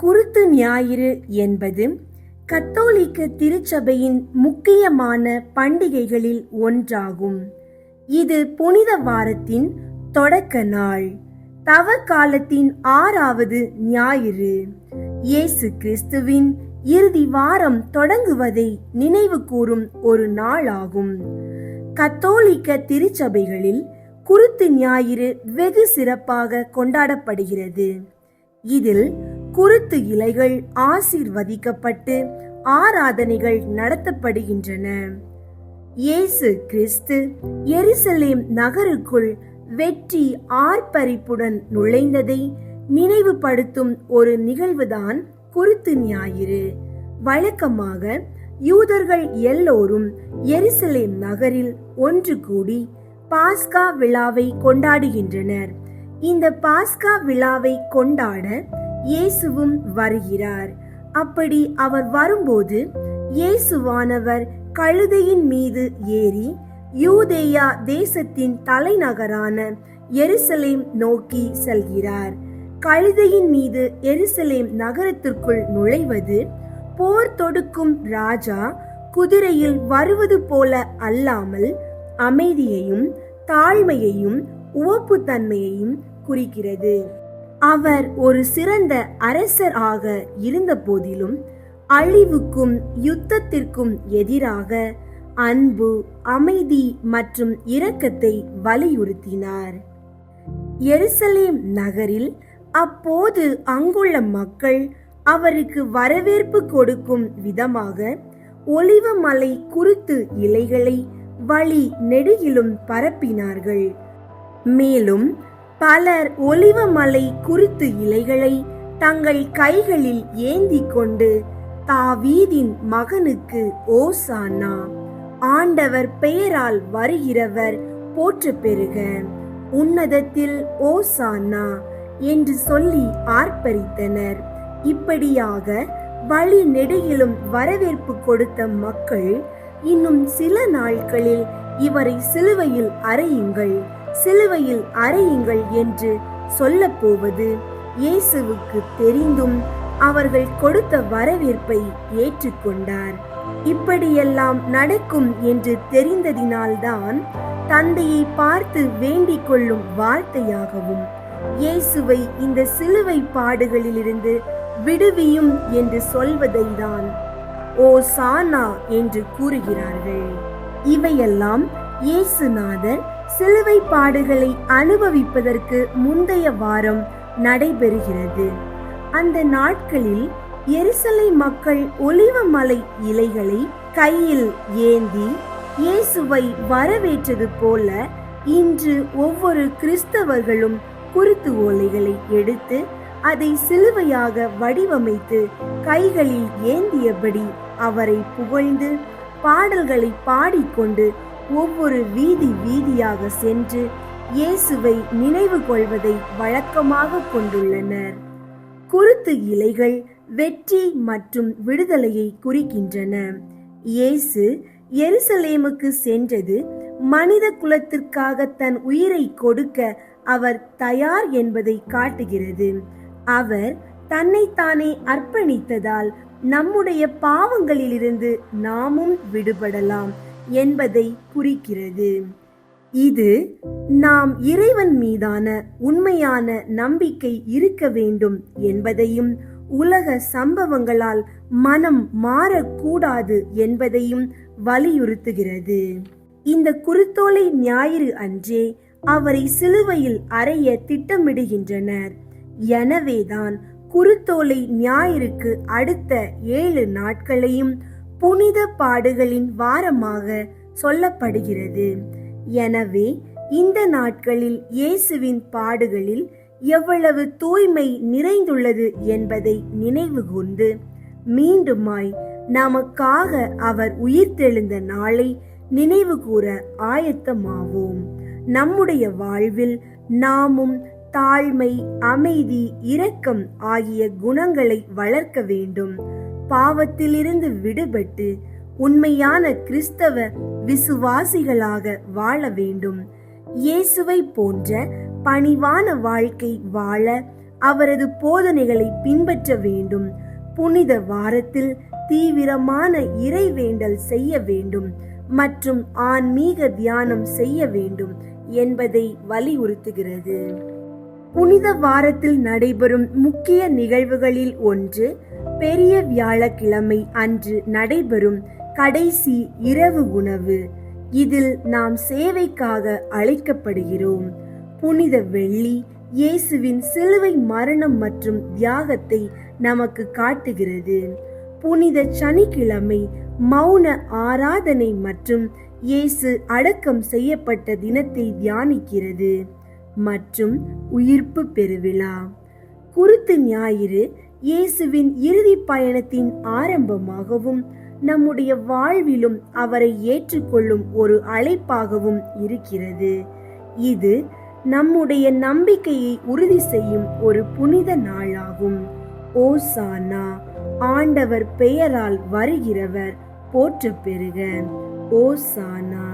குருத்து ஞாயிறு என்பது கத்தோலிக்க திருச்சபையின் முக்கியமான பண்டிகைகளில் ஒன்றாகும். இது புனித வாரத்தின் தொடக்க நாள். தவ காலத்தின் ஆறாவது ஞாயிறு. இயேசு கிறிஸ்துவின் இறுதி வாரம் தொடங்குவதை நினைவு கூறும் ஒரு நாளாகும். கத்தோலிக்க திருச்சபைகளில் குருத்து ஞாயிறு வெகு சிறப்பாக கொண்டாடப்படுகிறது. இதில் குருத்து இலைகள் ஆசீர்வதிக்கப்பட்டு ஆராதனைகள் நடத்தப்படுகின்றன. இயேசு கிறிஸ்து எருசலேம் நகருக்குள் வெற்றி ஆர்ப்பரிப்புடன் நுழைந்ததை நினைவுபடுத்தும் ஒரு நிகழ்வுதான் குருத்து ஞாயிறு. வழக்கமாக யூதர்கள் எல்லோரும் எருசலேம் நகரில் ஒன்று கூடி பாஸ்கா விழாவை கொண்டாடுகின்றனர். இந்த பாஸ்கா விழாவை கொண்டாட இயேசுவும் வருகிறார். அப்படி அவர் வரும்போது இயேசுவானவர் கழுதையின் மீது ஏறி யூதேயா தேசத்தின் தலைநகரான எருசலேம் நோக்கி செல்கிறார். கழுதையின் மீது எருசலேம் நகரத்திற்குள் நுழைவது போர் தொடுக்கும் ராஜா குதிரையில் வருவது போல அல்லாமல் அமைதியையும் தாழ்மையையும் உவப்புத்தன்மையையும் குறிக்கிறது. அவர் ஒரு சிறந்த அரசர் ஆக இருந்த போதிலும் அழிவுக்கும் யுத்தத்திற்கும் எதிராக அன்பு அமைதி மற்றும் இரக்கத்தை வலியுறுத்தினார். எருசலேம் நகரில் அப்போது அங்குள்ள மக்கள் அவருக்கு வரவேற்பு கொடுக்கும் விதமாக ஒலிவமலை குருத்து இலைகளை வழி நெடுகிலும் பரப்பினார்கள். மேலும் பலர் ஒலிவ மலை குறித்து இலைகளை தங்கள் கைகளில் ஏந்தி கொண்டு தாவீதின் மகனுக்கு ஓசானா ஆண்டவர் பெயரால் வருகிறவர் போற்று பெறுக. உன்னதத்தில் ஓசானா என்று சொல்லி ஆர்ப்பரித்தனர். இப்படியாக வழி நெடுகிலும் வரவேற்பு கொடுத்த மக்கள் இன்னும் சில நாட்களில் இவரை சிலுவையில் அறையுங்கள். சிலுவையில் அறையுங்கள் என்று சொல்லப் போவது இயேசுவுக்கு தெரிந்தும் அவர்கள் கொடுத்த வரவேற்பை ஏற்றுக்கொண்டார். இப்படியெல்லாம் நடக்கும் என்று தெரிந்ததினால்தான் தந்தையை பார்த்து வேண்டிக் கொள்ளும் வார்த்தையாகவும் இயேசுவை இந்த சிலுவை பாடுகளிலிருந்து விடுவியும் என்று சொல்வதை தான் ஓ சானா என்று கூறுகிறார்கள். இவையெல்லாம் இயேசுநாதர் சிலுவை பாடுகளை அனுபவிப்பதற்கு முந்தைய வாரம் நடைபெறுகிறது. அந்த நாட்களில் எருசலை மக்கள் ஒலிவ மலை இலைகளை கையில் ஏந்தி இயேசுவை வரவேற்றது போல இன்று ஒவ்வொரு கிறிஸ்தவர்களும் குருத்து ஓலைகளை எடுத்து அதை சிலுவையாக வடிவமைத்து கைகளில் ஏந்தியபடி அவரை புகழ்ந்து பாடல்களை பாடிக்கொண்டு ஒவ்வொரு வீதி வீதியாக சென்று இயேசுவை நினைவு கொள்வதை வழக்கமாக கொண்டுள்ளனர். குருத்து இலைகள் வெற்றி மற்றும் விடுதலையை குறிக்கின்றன. இயேசு எருசலேமுக்கு சென்றது மனித குலத்திற்காக தன் உயிரை கொடுக்க அவர் தயார் என்பதை காட்டுகிறது. அவர் தன்னைத்தானே அர்ப்பணித்ததால் நம்முடைய பாவங்களிலிருந்து நாமும் விடுபடலாம். என்பதை குறிக்கிறது. இது நாம் இறைவன் மீதான உண்மையான நம்பிக்கை இருக்க வேண்டும் என்பதையும் உலக சம்பவங்களால் மனம் மாறக்கூடாது என்பதையும் வலியுறுத்துகிறது. இந்த குருத்தோலை ஞாயிறு அன்றே அவரை சிலுவையில் அறைய திட்டமிடுகின்றனர். எனவேதான் குருத்தோலை ஞாயிறுக்கு அடுத்த ஏழு நாட்களையும் புனித பாடுகளின் வாரமாக சொல்லப்படுகிறது. எனவே இந்த நாட்களில் இயேசுவின் பாடுகளில் எவ்வளவு தூய்மை நிறைந்துள்ளது என்பதை நினைவு கொண்டு மீண்டுமாய் நமக்காக அவர் உயிர்த்தெழுந்த நாளை நினைவு கூற ஆயத்தமாவோம். நம்முடைய வாழ்வில் நாமும் தாழ்மை அமைதி இரக்கம் ஆகிய குணங்களை வளர்க்க வேண்டும். பாவத்திலிருந்து விடுபட்டு உண்மையான கிறிஸ்தவ விசுவாசிகளாக வாழ வேண்டும். இயேசுவை போன்ற பணிவான வாழ்க்கை வாழ அவரது போதனைகளை பின்பற்ற வேண்டும். புனித வாரத்தில் தீவிரமான இறைவேண்டல் செய்ய வேண்டும். மற்றும் ஆன்மீக தியானம் செய்ய வேண்டும் என்பதை வலியுறுத்துகிறது. புனித வாரத்தில் நடைபெறும் முக்கிய நிகழ்வுகளில் ஒன்று பெரிய வியாழக்கிழமை அன்று நடைபெறும் கடைசி இரவு உணவு. இதில் நாம் சேவைக்காக அழைக்கப்படுகிறோம். புனித வெள்ளி இயேசுவின் சிலுவை மரணம் மற்றும் தியாகத்தை நமக்கு காட்டுகிறது. புனித சனிக்கிழமை மௌன ஆராதனை மற்றும் இயேசு அடக்கம் செய்யப்பட்ட தினத்தை தியானிக்கிறது. மற்றும் உயிர்ப்பு பெருவிழா. குருத்து ஞாயிறு இயேசுவின் இறுதி பயணத்தின் ஆரம்பமாகவும் நம்முடைய வாழ்விலும் அவரை ஏற்றுக்கொள்ளும் ஒரு அழைப்பாகவும் இருக்கிறது. இது நம்முடைய நம்பிக்கையை உறுதி செய்யும் ஒரு புனித நாளாகும். ஓசானா ஆண்டவர் பெயரால் வருகிறவர் போற்ற பெறுக ஓசானா.